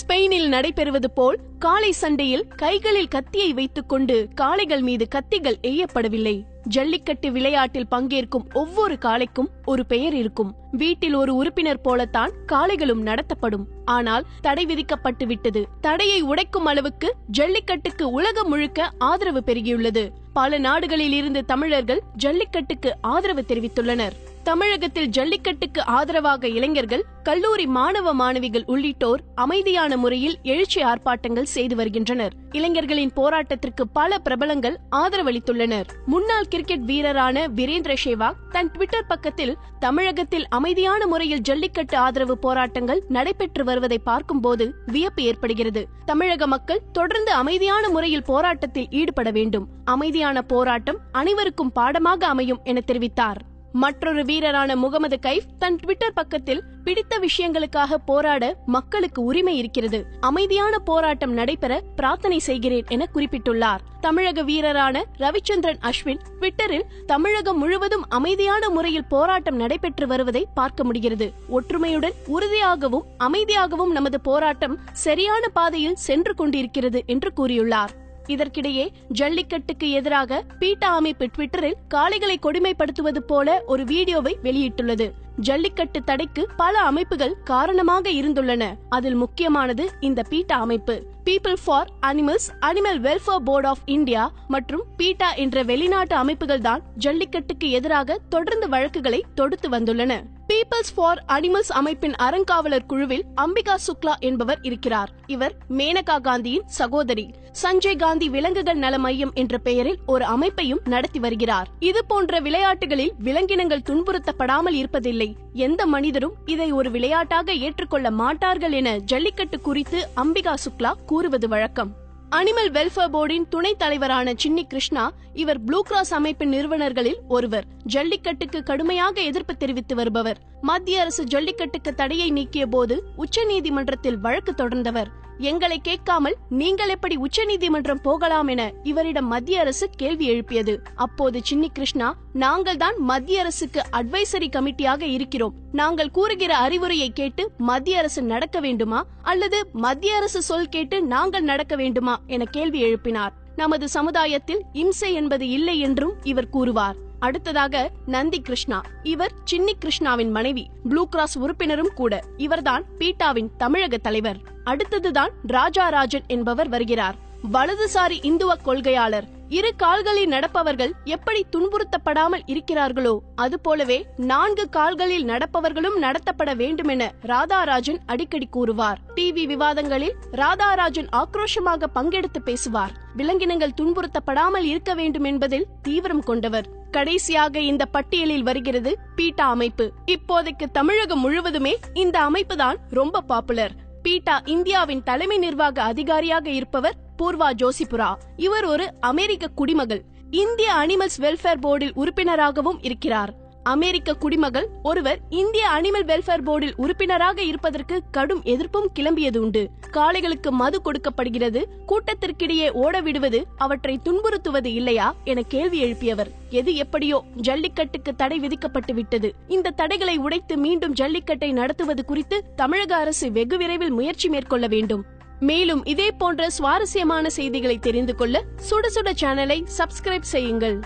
ஸ்பெயினில் நடைபெறுவது போல் காளை சண்டையில் கைகளில் கத்தியை வைத்துக்கொண்டு காளைகள் மீது கத்திகள் எய்யப்படவில்லை. ஜல்லிக்கட்டு விளையாட்டில் பங்கேற்கும் ஒவ்வொரு காளைக்கும் ஒரு பெயர் இருக்கும். வீட்டில் ஒரு உறுப்பினர் போலத்தான் காளைகளும் நடத்தப்படும். ஆனால் தடை விதிக்கப்பட்டு விட்டது. தடையை உடைக்கும் அளவுக்கு ஜல்லிக்கட்டுக்கு உலகம் முழுக்க ஆதரவு பெருகியுள்ளது. பல நாடுகளில் இருந்து தமிழர்கள் ஜல்லிக்கட்டுக்கு ஆதரவு தெரிவித்துள்ளனர். தமிழகத்தில் ஜல்லிக்கட்டுக்கு ஆதரவாக இளைஞர்கள் கல்லூரி மாணவ மாணவிகள் உள்ளிட்டோர் அமைதியான முறையில் எழுச்சி ஆர்ப்பாட்டங்கள் செய்து வருகின்றனர். இளைஞர்களின் போராட்டத்திற்கு பல பிரபலங்கள் ஆதரவளித்துள்ளனர். முன்னாள் கிரிக்கெட் வீரரான வீரேந்திர சேவாக் தன் ட்விட்டர் பக்கத்தில் தமிழகத்தில் அமைதியான முறையில் ஜல்லிக்கட்டு ஆதரவு போராட்டங்கள் நடைபெற்று வருவதை பார்க்கும்போது வியப்பு ஏற்படுகிறது. தமிழக மக்கள் தொடர்ந்து அமைதியான முறையில் போராட்டத்தில் ஈடுபட வேண்டும். அமைதியான போராட்டம் அனைவருக்கும் பாடமாக அமையும் என தெரிவித்தார். மற்றொரு வீரரான முகமது கைஃப் தன் ட்விட்டர் பக்கத்தில் பிடித்த விஷயங்களுக்காக போராட மக்களுக்கு உரிமை இருக்கிறது. அமைதியான போராட்டம் நடைபெற பிரார்த்தனை செய்கிறேன் என குறிப்பிட்டுள்ளார். தமிழக வீரரான ரவிச்சந்திரன் அஸ்வின் ட்விட்டரில் தமிழகம் முழுவதும் அமைதியான முறையில் போராட்டம் நடைபெற்று வருவதை பார்க்க முடிகிறது. ஒற்றுமையுடன் உறுதியாகவும் அமைதியாகவும் நமது போராட்டம் சரியான பாதையில் சென்று கொண்டிருக்கிறது என்று கூறியுள்ளார். இதற்கிடையே ஜல்லிக்கட்டுக்கு எதிராக பீட்டா அமைப்பு ட்விட்டரில் காளைகளை கொடுமைப்படுத்துவது போல ஒரு வீடியோவை வெளியிட்டுள்ளது. ஜல்லிக்கட்டு தடைக்கு பல அமைப்புகள் காரணமாக இருந்துள்ளன. அதில் முக்கியமானது இந்த பீட்டா அமைப்பு. People for animals animal welfare board of India மற்றும் பீட்டா என்ற வெளிநாட்டு அமைப்புகள் தான் ஜல்லிக்கட்டுக்கு எதிராக தொடர்ந்து வழக்குகளை தொடுத்து வந்துள்ளன. பீப்பிள்ஸ் ஃபார் அனிமல்ஸ் அமைப்பின் அறங்காவலர் குழுவில் அம்பிகா சுக்லா என்பவர் இருக்கிறார். இவர் மேனகா காந்தியின் சகோதரி. சஞ்சய் காந்தி விலங்குகள் நல மையம் என்ற பெயரில் ஒரு அமைப்பையும் நடத்தி வருகிறார். இது போன்ற விளையாட்டுகளில் விலங்கினங்கள் துன்புறுத்தப்படாமல் இருப்பதில்லை. எந்த மனிதரும் இதை ஒரு விளையாட்டாக ஏற்றுக்கொள்ள மாட்டார்கள் என ஜல்லிக்கட்டு குறித்து அம்பிகா சுக்லா கூறுவது வழக்கம். அனிமல் வெல்ஃபேர் போர்டின் துணைத் தலைவரான சின்னி கிருஷ்ணா இவர் ப்ளூ கிராஸ் அமைப்பின் நிறுவனர்களில் ஒருவர். ஜல்லிக்கட்டுக்கு கடுமையாக எதிர்ப்பு தெரிவித்து வருபவர். மத்திய அரசு ஜல்லிக்கட்டுக்கு தடையை நீக்கிய போது உச்சநீதிமன்றத்தில் வழக்கு தொடர்ந்தவர். எங்களை கேட்காமல் நீங்கள் எப்படி உச்சநீதிமன்றம் போகலாம் என இவரிடம் மத்திய அரசு கேள்வி எழுப்பியது. அப்போது சின்னி கிருஷ்ணா நாங்கள் தான் மத்திய அரசுக்கு அட்வைசரி கமிட்டியாக இருக்கிறோம். நாங்கள் கூறுகிற அறிவுரையை கேட்டு மத்திய அரசு நடக்க வேண்டுமா? அல்லது மத்திய அரசு சொல் கேட்டு நாங்கள் நடக்க வேண்டுமா? என கேள்வி எழுப்பினார். நமது சமுதாயத்தில் இம்சை என்பது இல்லை என்றும் இவர் கூறுவார். அடுத்ததாக நந்தி கிருஷ்ணா. இவர் சின்னி கிருஷ்ணாவின் மனைவி ப்ளூ கிராஸ் உறுப்பினரும் கூட. இவர்தான் பீட்டாவின் தமிழக தலைவர். அடுத்ததுதான் ராஜா ராஜன் என்பவர் வருகிறார். வலதுசாரி இந்துவ கொள்கையாளர். இரு கால்களில் நடப்பவர்கள் எப்படி துன்புறுத்தப்படாமல் இருக்கிறார்களோ அதுபோலவே நான்கு கால்களில் நடப்பவர்களும் நடத்தப்பட வேண்டுமென ராதாராஜன் அடிக்கடி கூறுவார். டிவி விவாதங்களில் ராதாராஜன் ஆக்ரோஷமாக பங்கெடுத்து பேசுவார். விலங்கினங்கள் துன்புறுத்தப்படாமல் இருக்க வேண்டும் என்பதில் தீவிரம் கொண்டவர். கடைசியாக இந்த பட்டியலில் வருகிறது பீட்டா அமைப்பு. இப்போதைக்கு தமிழகம் முழுவதுமே இந்த அமைப்பு தான் ரொம்ப பாப்புலர் பீட்டா இந்தியாவின் தலைமை நிர்வாக அதிகாரியாக இருப்பவர் பூர்வா ஜோசிபுரா. இவர் ஒரு அமெரிக்க குடிமகள். இந்திய அனிமல்ஸ் வெல்ஃபேர் போர்டில் உறுப்பினராகவும் இருக்கிறார். அமெரிக்க குடிமகள் ஒருவர் இந்திய அனிமல் வெல்ஃபேர் போர்டில் உறுப்பினராக இருப்பதற்கு கடும் எதிர்ப்பும் கிளம்பியது உண்டு. காளைகளுக்கு மது கொடுக்கப்படுகிறது கூட்டத்திற்கிடையே ஓட விடுவது அவற்றை துன்புறுத்துவது இல்லையா என கேள்வி எழுப்பியவர். எது எப்படியோ ஜல்லிக்கட்டுக்கு தடை விதிக்கப்பட்டு விட்டது. இந்த தடைகளை உடைத்து மீண்டும் ஜல்லிக்கட்டை நடத்துவது குறித்து தமிழக அரசு வெகு விரைவில் முயற்சி மேற்கொள்ள வேண்டும். மேலும் இதே போன்ற சுவாரஸ்யமான செய்திகளை தெரிந்து கொள்ள சுட சுட சேனலை சப்ஸ்கிரைப் செய்யுங்கள்.